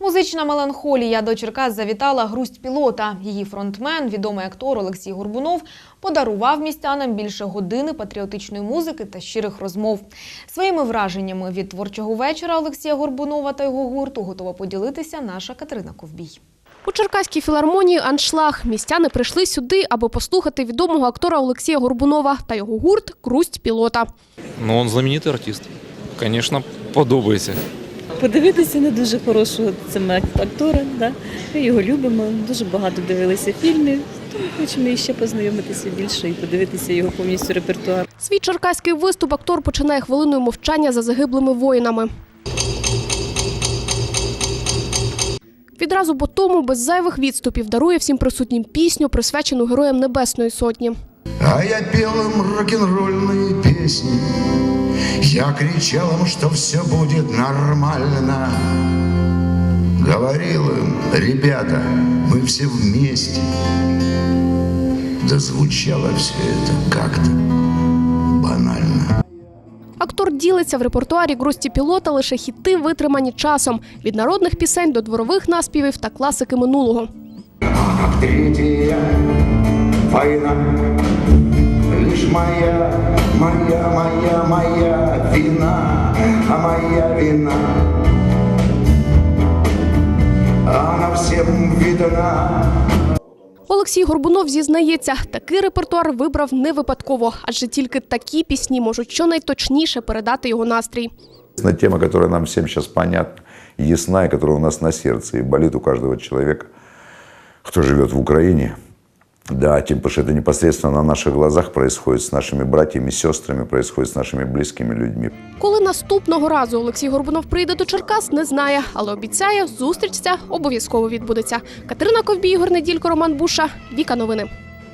Музична меланхолія до Черкас завітала грусть пілота. Її фронтмен, відомий актор Олексій Горбунов, подарував містянам більше години патріотичної музики та щирих розмов. Своїми враженнями від творчого вечора Олексія Горбунова та його гурту готова поділитися наша Катерина Ковбій. У Черкаській філармонії аншлаг. Містяни прийшли сюди, аби послухати відомого актора Олексія Горбунова та його гурт Крусть пілота. Ну, он знаменитий артист. Конечно, подобається. Подивитися на дуже хорошого цими актора, да? ми його любимо, дуже багато дивилися фільмів, тому хочемо іще познайомитися більше і подивитися його повністю репертуар. Свій черкаський виступ актор починає хвилиною мовчання за загиблими воїнами. Відразу по тому, без зайвих відступів, дарує всім присутнім пісню, присвячену героям Небесної Сотні. А я пел им рок-н-ролльные песни Я кричал им, что все будет нормально. Говорил им, ребята, мы все вместе Да звучало все это как-то банально. Актор ділиться в репертуарі «Грусті пілота лише хіти, витримані часом. Від народних пісень до дворових наспівів та класики минулого. Третья война Лишь моя, моя, А моя вина Она всем видна Олексій Горбунов зізнається, такий репертуар вибрав не випадково, адже тільки такі пісні можуть щонайточніше передати його настрій. Единственная тема, которая нам всем сейчас понятна, ясна, и которая у нас на сердце и болит у каждого человека, кто живет в Украине. Да, тем, потому что это непосредственно на наших глазах происходит с нашими братьями, сестрами, происходит с нашими близкими людьми. Коли наступного разу Олексій Горбунов прийде до Черкас, не знає, але обіцяє, зустріч ця обов'язково відбудеться. Катерина Ковбій, Ігор Неділько, Роман Буша, Віка Новини.